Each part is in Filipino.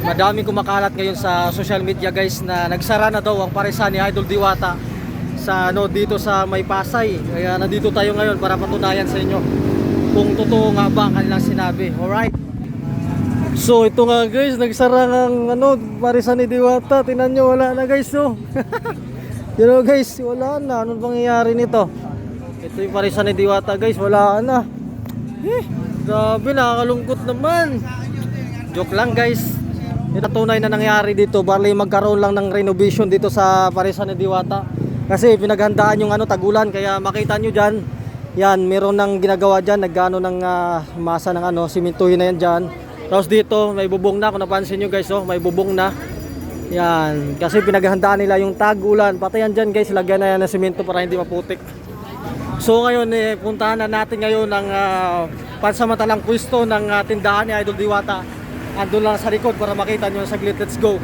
madami kumakalat ngayon sa social media guys na nagsara na daw ang paresan ni Idol Diwata sa ano dito sa May Pasay. Kaya nandito tayo ngayon para patunayan sa inyo kung totoo nga ba ang kanilang sinabi. Alright? So ito nga guys, nagsara ng ano, paresan ni Diwata. Tinan nyo, wala na guys no. you know guys, wala na. Anong pangyayari nito? Ito yung paresan ni Diwata guys, wala na. Eh, grabe, nakakalungkot naman. Joke lang guys. Ito tunay na nangyari dito. Bali magkaroon lang ng renovation dito sa Parisan ni Diwata. Kasi pinaghandaan yung ano tagulan kaya makita nyo dyan. Yan, meron nang ginagawa dyan. Nagano ng ah, masa ng ano, simintuhin na yan dyan. Tapos dito, may bubong na. Kung napansin nyo guys, oh, may bubong na. Yan, kasi pinaghandaan nila yung tagulan. Patayan dyan guys, lagyan na yan ng simento para hindi maputik. So ngayon eh, puntahan na natin ngayon ang ah, pansamantalang pwesto ng ah, tindahan ni Idol Diwata. Andun lang sa likod para makita nyo saglit. Let's go.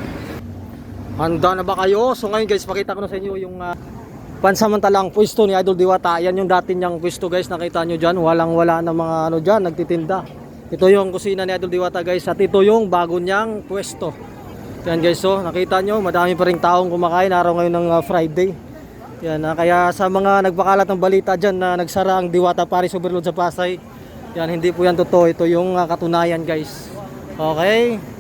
Handa na ba kayo? So ngayon guys, pakita ko na sa inyo yung ah, pansamantalang pwesto ni Idol Diwata. Yan yung dati niyang pwesto guys, nakita nyo dyan. Walang wala na mga ano dyan, nagtitinda. Ito yung kusina ni Idol Diwata guys. At ito yung bago niyang pwesto. Yan guys, so nakita nyo, madami pa rin taong kumakain araw ngayon ng ah, Friday. Yan, ah, kaya sa mga nagpakalat ng balita dyan na nagsara ang Diwata Paris Overload sa Pasay, yan, hindi po yan totoo. Ito yung ah, katunayan guys. Okay?